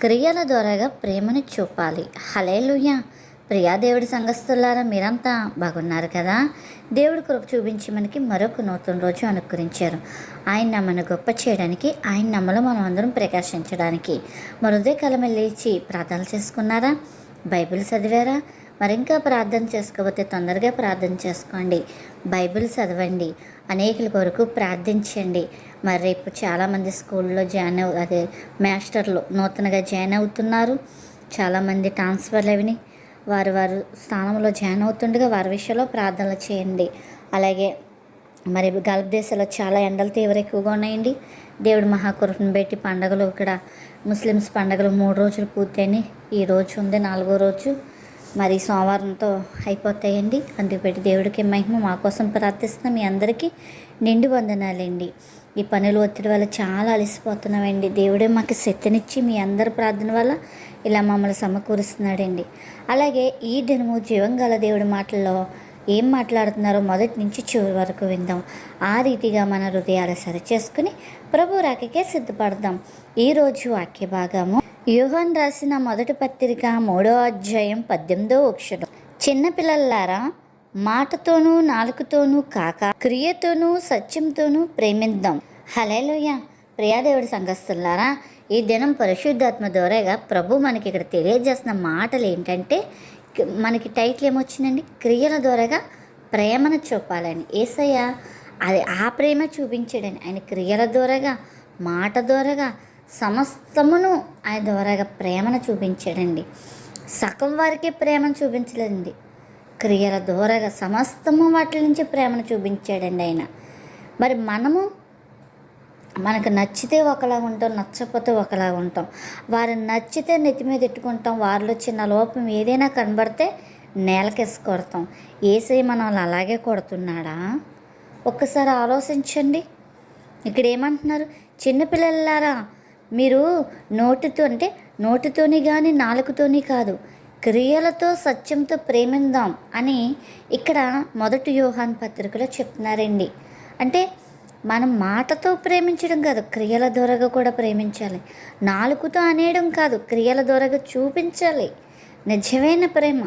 క్రియల ద్వారాగా ప్రేమను చూపాలి. హలేలుయ్య ప్రియా దేవుడి సంఘస్థులారా మీరంతా బాగున్నారు కదా? దేవుడి కృప చూపించి మనకి మరొక నూతన రోజు అనుకరించారు ఆయన నమ్మను గొప్ప చేయడానికి ఆయన నమ్మలో మనం అందరం ప్రకాశించడానికి. మరుదే కలమ లేచి ప్రార్థనలు చేసుకున్నారా? బైబిల్ చదివారా? మరింకా ప్రార్థన చేసుకోకపోతే తొందరగా ప్రార్థన చేసుకోండి. బైబిల్ చదవండి. అనేకుల కొరకు ప్రార్థించండి. మరి రేపు చాలామంది స్కూల్లో జాయిన్ అవు అదే మాస్టర్లు నూతనగా జాయిన్ అవుతున్నారు. చాలామంది ట్రాన్స్ఫర్లు అవిని. వారు వారు స్థానంలో జాయిన్ అవుతుండగా వారి విషయంలో ప్రార్థనలు చేయండి. అలాగే మరి గల్ఫ్ దేశాల్లో చాలా ఎండలు తీవ్ర ఎక్కువగా ఉన్నాయండి. దేవుడు మహాకృపను పెట్టి పండగలు ఇక్కడ ముస్లిమ్స్ పండగలు మూడు రోజులు పూర్తయినాయి. ఈ రోజు ఉంది నాలుగో రోజు. మరి సోమవారంతో అయిపోతాయండి. అందుకు పెట్టి దేవుడికి మహిమ మా కోసం ప్రార్థిస్తున్నాం మీ అందరికీ నిండు వందనాలండి. ఈ పనులు ఒత్తిడి వల్ల చాలా అలసిపోతున్నామండి. దేవుడే మాకు శక్తినిచ్చి మీ అందరి ప్రార్థన వల్ల ఇలా మమ్మల్ని సమకూరుస్తున్నాడండి. అలాగే ఈ దినము జీవంగల దేవుడి మాటల్లో ఏం మాట్లాడుతున్నారో మొదటి నుంచి చివరి వరకు విందాం. ఆ రీతిగా మన హృదయాలు సరిచేసుకుని ప్రభు రాకకే సిద్ధపడదాం. ఈరోజు వాక్య భాగము యూహన్ రాసిన మొదటి పత్రిక మూడో అధ్యాయం పద్దెనిమిదో అక్షరం చిన్నపిల్లలారా మాటతోనూ నాలుకతోనూ కాక క్రియతోనూ సత్యంతోనూ ప్రేమిద్దాం. హలేలోయ ప్రియాదేవుడి సంఘస్థులారా ఈ దినం పరిశుద్ధాత్మ ద్వారాగా ప్రభు మనకి ఇక్కడ తెలియజేస్తున్న మాటలు ఏంటంటే మనకి టైటిల్ ఏమొచ్చిందండి క్రియల ద్వారాగా ప్రేమను చూపాలని. ఏసయ్య అది ఆ ప్రేమ చూపించాడని. ఆయన క్రియల ద్వారాగా మాట ద్వారాగా సమస్తమును ఆయన ద్వారాగా ప్రేమను చూపించాడండి. సగం వారికే ప్రేమను చూపించలేదండి. క్రియల దూరగా సమస్తము వాటి నుంచి ప్రేమను చూపించాడండి ఆయన. మరి మనము మనకు నచ్చితే ఒకలా ఉంటాం నచ్చకపోతే ఒకలా ఉంటాం. వారు నచ్చితే నెత్తి మీద ఎట్టుకుంటాం వారిలో చిన్న లోపం ఏదైనా కనబడితే నేలకేసి కొడతాం. ఏసై మనం అలాగే కొడుతున్నాడా? ఒక్కసారి ఆలోచించండి. ఇక్కడ ఏమంటున్నారు? చిన్నపిల్లలారా మీరు నోటితో అంటే నోటితోని కానీ నాలుకతోని కాదు క్రియలతో సత్యంతో ప్రేమిందాం అని ఇక్కడ మొదటి యోహాన్ పత్రికలో చెప్తున్నారండి. అంటే మనం మాటతో ప్రేమించడం కాదు క్రియల ద్వారాగా కూడా ప్రేమించాలి. నాలుగుతో అనేయడం కాదు క్రియల ద్వారాగా చూపించాలి. నిజమైన ప్రేమ.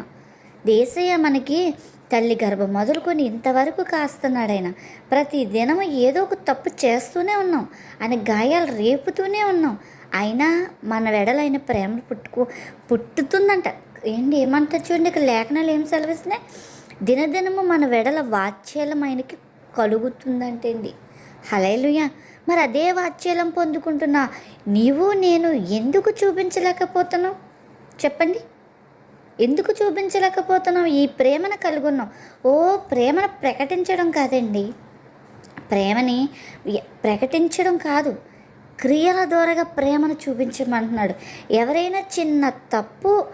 దేశయ్య మనకి తల్లి గర్భం మొదలుకొని ఇంతవరకు కాస్తున్నాడైన ప్రతి దినం ఏదో ఒక తప్పు చేస్తూనే ఉన్నాం ఆయన గాయాలు రేపుతూనే ఉన్నాం. అయినా మన వెడలైన ప్రేమ పుట్టుకు పుట్టుతుందంట. ఏంటి ఏమంటారు చూడండి ఇక్కడ లేఖనాలు ఏం సెలవిస్తున్నాయి? దినదినము మన వెడల వాత్సల్యం ఆయనకి కలుగుతుందంటండి హలేలుయ మరి అదే వాత్సల్యం పొందుకుంటున్నా నీవు నేను ఎందుకు చూపించలేకపోతున్నావు? చెప్పండి. ఎందుకు చూపించలేకపోతున్నాం ఈ ప్రేమను కలుగున్నాం ఓ ప్రేమను ప్రకటించడం కాదండి. ప్రేమని ప్రకటించడం కాదు. క్రియల ద్వారాగా ప్రేమను చూపించమంటున్నాడు. ఎవరైనా చిన్న తప్పు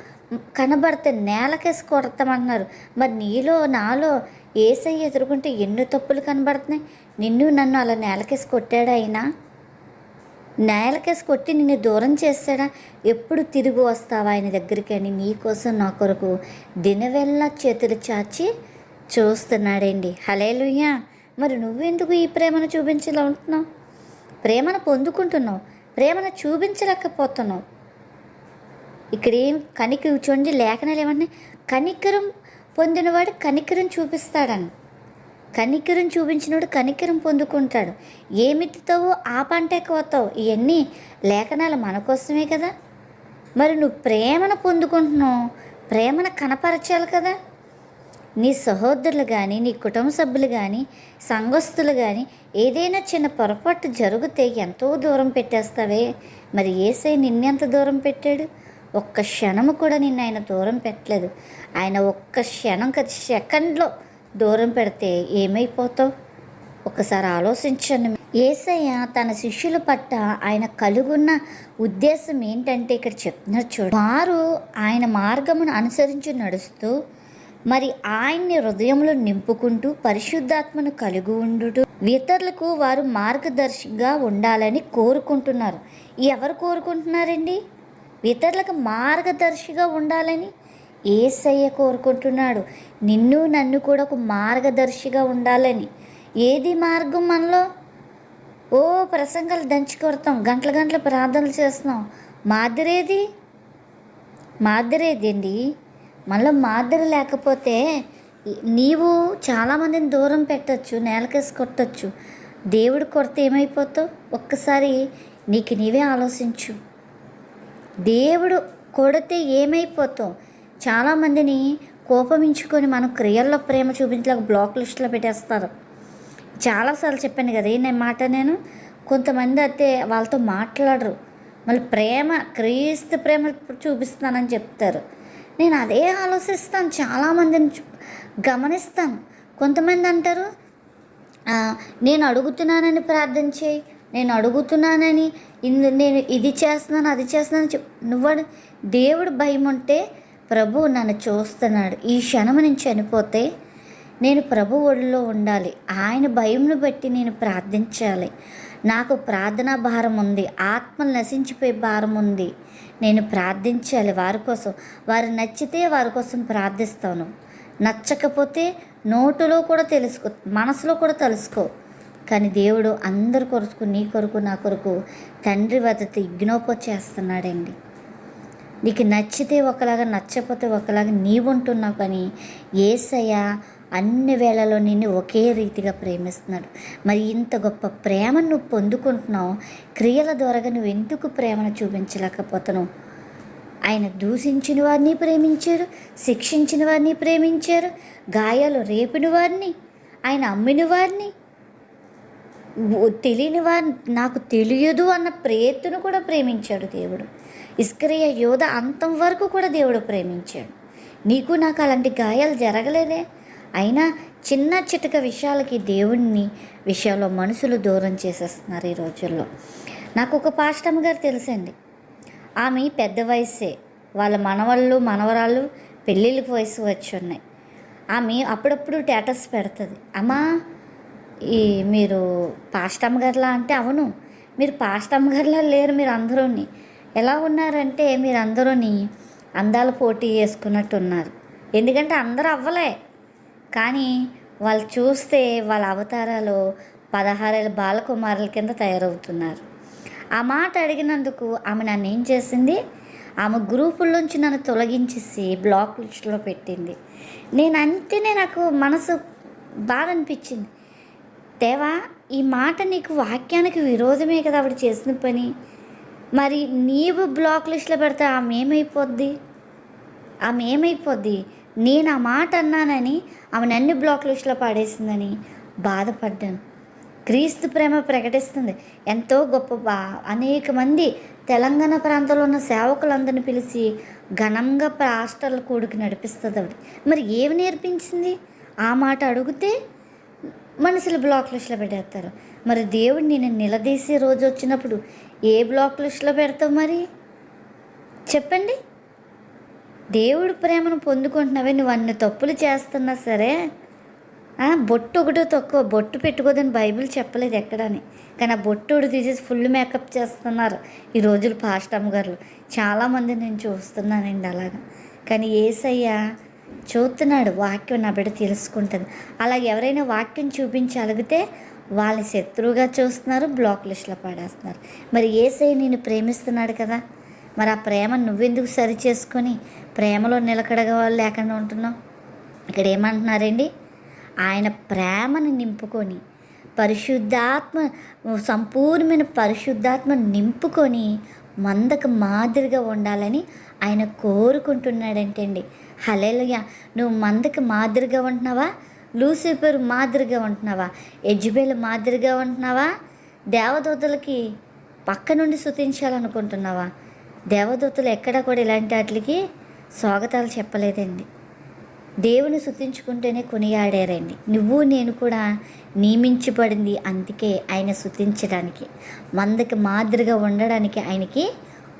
కనబడితే నేలకేసి కొడతామంటున్నారు. మరి నీలో నాలో ఏసై ఎదుర్కొంటే ఎన్ని తప్పులు కనబడుతున్నాయి? నిన్ను నన్ను అలా నేలకేసి కొట్టాడా అయినా నేలకేసి కొట్టి నిన్ను దూరం చేస్తాడా? ఎప్పుడు తిరిగి వస్తావా ఆయన దగ్గరికి అని నీకోసం నా కొరకు దినవెల్లా చేతులు చాచి చూస్తున్నాడండి. హలేలుయ్యా మరి నువ్వెందుకు ఈ ప్రేమను చూపించలేంటున్నావు ప్రేమను పొందుకుంటున్నావు? ప్రేమను చూపించలేకపోతున్నావు? ఇక్కడేం ఏం చూడండి లేఖనాలు ఏమన్నా? కనికరం పొందినవాడు కనికరం చూపిస్తాడని. కనికరం చూపించినోడు కనికరం పొందుకుంటాడు. ఏమిత్తుతావో ఆ పంటే కోతావు ఇవన్నీ లేఖనాలు మన కోసమే కదా? మరి నువ్వు ప్రేమను పొందుకుంటున్నావు ప్రేమను కనపరచాలి కదా? నీ సహోదరులు కానీ నీ కుటుంబ సభ్యులు కానీ సంఘస్థులు కానీ ఏదైనా చిన్న పొరపాటు జరిగితే ఎంతో దూరం పెట్టేస్తావే. మరి ఏసై నిన్నెంత దూరం పెట్టాడు? ఒక్క క్షణము కూడా నిన్ను ఆయన దూరం పెట్టలేదు. ఆయన ఒక్క క్షణం కదా సెకండ్లో దూరం పెడితే ఏమైపోతావు? ఒకసారి ఆలోచించండి. ఏసయ్య తన శిష్యుల పట్ల ఆయన కలుగున్న ఉద్దేశం ఏంటంటే ఇక్కడ చెప్తున్నారు చూడు. వారు ఆయన మార్గమును అనుసరించి నడుస్తూ మరి ఆయన్ని హృదయంలో నింపుకుంటూ పరిశుద్ధాత్మను కలిగి ఉండుట ఇతరులకు వారు మార్గదర్శిగా ఉండాలని కోరుకుంటున్నారు. ఎవరు కోరుకుంటున్నారండి? ఇతరులకు మార్గదర్శిగా ఉండాలని ఏసయ్య కోరుకుంటున్నాడు. నిన్ను నన్ను కూడా ఒక మార్గదర్శిగా ఉండాలని. ఏది మార్గం మనలో? ఓ ప్రసంగాలు దంచి కొడతాం. గంటల గంటల ప్రార్థనలు చేస్తున్నాం. మాదిరేది? మాదిరేది అండి మనలో మాదిరి లేకపోతే నీవు చాలామందిని దూరం పెట్టచ్చు నేలకేసి కొట్టచ్చు. దేవుడు కొడితే ఏమైపోతావు? ఒక్కసారి నీకు నీవే ఆలోచించు. దేవుడు కొడితే ఏమైపోతాం? చాలామందిని కోపమించుకొని మనం క్రియల్లో ప్రేమ చూపించలేక బ్లాక్ లిస్ట్లో పెట్టేస్తారు. చాలాసార్లు చెప్పాను కదా ఈ నేను మాట నేను కొంతమంది అయితే వాళ్ళతో మాట్లాడరు. మళ్ళీ ప్రేమ క్రీస్తు ప్రేమ చూపిస్తానని చెప్తారు. నేను అదే ఆలోచిస్తాను చాలామందిని చూ- గమనిస్తాను. కొంతమంది అంటారు నేను అడుగుతున్నానని ప్రార్థన చేయి నేను అడుగుతున్నానని ఇందు నేను ఇది చేస్తున్నాను అది చేస్తున్నాను చెప్ నువ్వు దేవుడు భయం ఉంటే ప్రభు నన్ను చూస్తున్నాడు. ఈ క్షణం నేను చనిపోతే నేను ప్రభు ఒడిలో ఉండాలి. ఆయన భయంను బట్టి నేను ప్రార్థించాలి. నాకు ప్రార్థనా భారం ఉంది. ఆత్మలు నశించిపోయే భారం ఉంది. నేను ప్రార్థించాలి వారి కోసం. వారు నచ్చితే వారి కోసం ప్రార్థిస్తాను. నచ్చకపోతే నోటులో కూడా తెలుసుకో మనసులో కూడా తెలుసుకో. కానీ దేవుడు అందరి కొరకు నీ కొరకు నా కొరకు తండ్రి వద్దత ఇగ్నోపో చేస్తున్నాడండి నీకు నచ్చితే ఒకలాగా నచ్చకపోతే ఒకలాగా నీవుంటున్నావు కానీ ఏసయ్య అన్ని వేళలో నిన్ను ఒకే రీతిగా ప్రేమిస్తున్నాడు. మరి ఇంత గొప్ప ప్రేమను నువ్వు పొందుకుంటున్నావు క్రియల ద్వారా నువ్వు ఎందుకు ప్రేమను చూపించలేకపోతున్నావు? ఆయన దూషించిన వారిని ప్రేమించారు శిక్షించిన వారిని ప్రేమించారు గాయాలు రేపిన వారిని ఆయన అమ్మిన వారిని తెలియని వారు నాకు తెలియదు అన్న ప్రేతును కూడా ప్రేమించాడు దేవుడు. ఇస్క్రియ యోధ అంతం వరకు కూడా దేవుడు ప్రేమించాడు. నీకు నాకు అలాంటి గాయాలు జరగలేదే? అయినా చిన్న చిటక విషయాలకి దేవుడిని విషయంలో మనుషులు దూరం చేసేస్తున్నారు ఈ రోజుల్లో. నాకు ఒక పాస్టమ్ గారు తెలుసండి. ఆమె పెద్ద వయసే. వాళ్ళ మనవళ్ళు మనవరాళ్ళు పెళ్ళిళ్ళకి వయసు వచ్చి ఉన్నాయి ఆమె అప్పుడప్పుడు స్టేటస్ పెడుతుంది. అమ్మా ఈ మీరు పాస్టమ్మ గారిలా అంటే అవును. మీరు పాస్టమ్మ గారిలా లేరు మీరు అందరూని ఎలా ఉన్నారంటే మీరు అందరూని అందాల పోటీ చేసుకున్నట్టు ఉన్నారు ఎందుకంటే అందరూ అవ్వలే. కానీ వాళ్ళు చూస్తే వాళ్ళ అవతారాలు పదహారేళ్ళ బాలకుమారుల కింద తయారవుతున్నారు. ఆ మాట అడిగినందుకు ఆమె నన్ను ఏం చేసింది? ఆమె గ్రూపుల్లోంచి నన్ను తొలగించేసి బ్లాక్ లిస్ట్లో పెట్టింది. నేను అంతేనే నాకు మనసు బాధ అనిపించింది. దేవా ఈ మాట నీకు వాక్యానికి విరోధమే కదా ఆవిడ చేసిన పని. మరి నీవు బ్లాక్ లిస్ట్లో పెడితే ఆమె ఏమైపోద్ది? ఆమె ఏమైపోద్ది? నేను ఆ మాట అన్నానని ఆమె నన్ను బ్లాక్ లిస్ట్లో పాడేసిందని బాధపడ్డాను. క్రీస్తు ప్రేమ ప్రకటిస్తుంది. ఎంతో గొప్ప బా అనేక మంది తెలంగాణ ప్రాంతంలో ఉన్న సేవకులందరిని పిలిచి ఘనంగా పాస్టర్ల కూడికి నడిపిస్తుంది ఆవిడ. మరి ఏమి నేర్పించింది? ఆ మాట అడిగితే మనుషులు బ్లాక్ లిస్ట్లో పెట్టేస్తారు. మరి దేవుడు నేను నిలదీసే రోజు వచ్చినప్పుడు ఏ బ్లాక్ లిస్ట్లో పెడతావు మరి? చెప్పండి. దేవుడు ప్రేమను పొందుకుంటున్నావే నువ్వు అన్ని తప్పులు చేస్తున్నా సరే బొట్టు ఒకటో తక్కువ బొట్టు పెట్టుకోదని బైబిల్ చెప్పలేదు ఎక్కడని. కానీ ఆ బొట్టు ఒకటి తీసేసి ఫుల్ మేకప్ చేస్తున్నారు ఈ రోజులు పాస్టమ్ గారు. చాలామంది నేను చూస్తున్నానండి అలాగా. కానీ ఏసయ్య చూస్తున్నాడు వాక్యం నా బిడ్డ తెలుసుకుంటుంది. అలా ఎవరైనా వాక్యం చూపించగలిగితే వాళ్ళని వాళ్ళ శత్రువుగా చూస్తున్నారు బ్లాక్ లిస్ట్లో పడేస్తున్నారు. మరి ఏసై నేను ప్రేమిస్తున్నాడు కదా. మరి ఆ ప్రేమ నువ్వెందుకు సరి చేసుకొని ప్రేమలో నిలకడగా లేకుండా ఉంటున్నావు? ఇక్కడ ఏమంటున్నారండి? ఆయన ప్రేమను నింపుకొని పరిశుద్ధాత్మ సంపూర్ణమైన పరిశుద్ధాత్మ నింపుకొని మందకు మాదిరిగా ఉండాలని ఆయన కోరుకుంటున్నాడంటే అండి హలేలుయ నువ్వు మందకి మాదిరిగా ఉంటున్నావా? లూసిఫర్ మాదిరిగా ఉంటున్నావా? ఎజ్బేల్ మాదిరిగా ఉంటున్నావా? దేవదూతలకి పక్క నుండి శుతించాలనుకుంటున్నావా దేవదూతలు ఎక్కడ కూడా ఇలాంటి వాటికి స్వాగతాలు చెప్పలేదండి. దేవుని శుతించుకుంటేనే కొనియాడారండి. నువ్వు నేను కూడా నియమించబడింది అందుకే ఆయన శుతించడానికి మందకి మాదిరిగా ఉండడానికి ఆయనకి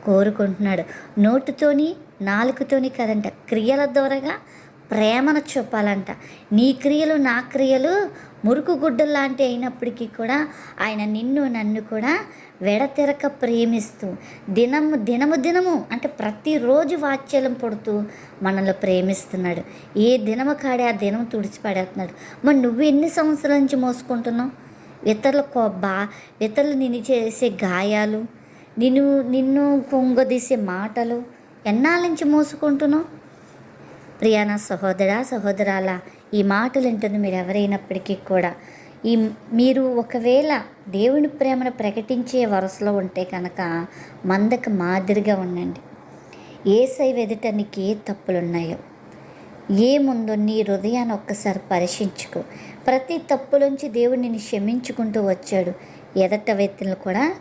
కోరుకుంటున్నాడు. నోటుతోని నాలుకతోని కదంట క్రియల ద్వారాగా ప్రేమను చూపాలంట. నీ క్రియలు నా క్రియలు మురుకు గుడ్డల్లాంటి అయినప్పటికీ కూడా ఆయన నిన్ను నన్ను కూడా వెడతెరక ప్రేమిస్తూ దినము దినము దినము అంటే ప్రతిరోజు వాత్సల్యం పడుతూ మనల్ని ప్రేమిస్తున్నాడు. ఏ దినము కాడే ఆ దినం తుడిచిపడేస్తున్నాడు. మరి నువ్వు ఎన్ని సంవత్సరాల నుంచి మోసుకుంటున్నావు? ఇతరుల కో- బా ఇతరులు నిన్ను చేసే గాయాలు నిన్ను నిన్ను కొంగదీసే మాటలు ఎన్నాళ్ళ నుంచి మోసుకుంటున్నావు? ప్రియాన సహోదర సహోదరాల ఈ మాటలు వింటుంది మీరు ఎవరైనప్పటికీ కూడా ఈ మీరు ఒకవేళ దేవుని ప్రేమను ప్రకటించే వరుసలో ఉంటే కనుక మందకు మాదిరిగా ఉండండి. ఏ సై ఎదుట నీకు ఏ తప్పులున్నాయో ఏముందో నీ హృదయాన్ని ఒక్కసారి పరీక్షించుకో. ప్రతి తప్పులోంచి దేవుడు నిన్ను క్షమించుకుంటూ వచ్చాడు. ఎదట వ్యక్తులను కూడా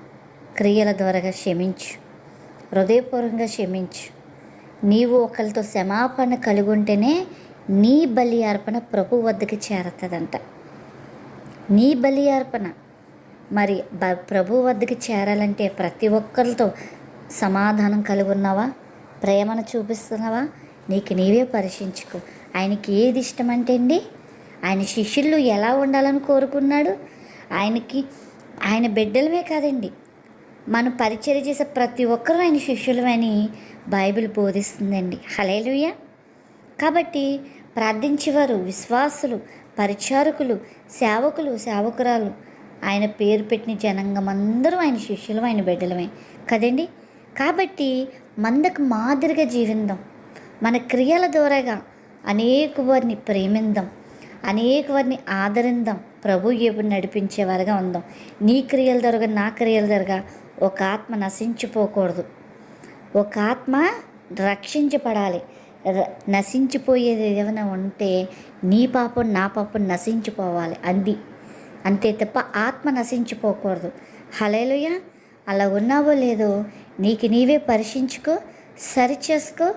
క్రియల ద్వారా క్షమించు. హృదయపూర్వకంగా క్షమించు. నీవు ఒకరితో క్షమాపణ కలిగి ఉంటేనే నీ బలి అర్పణ ప్రభు వద్దకు చేరుతుందంట. నీ బలి అర్పణ మరి బ ప్రభు వద్దకు చేరాలంటే ప్రతి ఒక్కరితో సమాధానం కలిగి ఉన్నావా ప్రేమను చూపిస్తున్నావా? నీకు నీవే పరీక్షించుకో ఆయనకి ఏది ఇష్టమంటే అండి? ఆయన శిష్యులు ఎలా ఉండాలని కోరుకున్నాడు? ఆయనకి ఆయన బిడ్డలమే కాదండి. మనం పరిచయం చేసే ప్రతి ఒక్కరూ ఆయన శిష్యులమని బైబిల్ బోధిస్తుందండి. హలేలుయ కాబట్టి ప్రార్థించేవారు విశ్వాసులు పరిచారకులు సేవకులు సేవకురాలు ఆయన పేరు పెట్టిన జనంగం అందరూ ఆయన శిష్యులు ఆయన బిడ్డలమే కదండి. కాబట్టి మందకు మాదిరిగా జీవిందాం. మన క్రియల ద్వారాగా అనేక వారిని ప్రేమిందాం. అనేక వారిని ఆదరిందాం. ప్రభు ఎప్పుడు నడిపించేవారుగా ఉందాం. నీ క్రియల ద్వారా నా క్రియల ద్వారా ఒక ఆత్మ నశించిపోకూడదు. ఒక ఆత్మ రక్షించబడాలి నశించిపోయేది ఏదైనా ఉంటే నీ పాపం నా పాపం నశించిపోవాలి అంది. అంతే తప్ప ఆత్మ నశించిపోకూడదు. హలేలుయ అలా ఉన్నావో లేదో నీకు నీవే పరీక్షించుకో సరిచేసుకో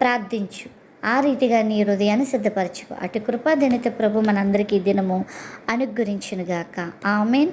ప్రార్థించు. ఆ రీతిగా నీ హృదయాన్ని సిద్ధపరచుకో. అటు కృపా కృపాదనిత ప్రభు మనందరికీ దినము అనుగ్రహించునుగాక. ఆమెన్.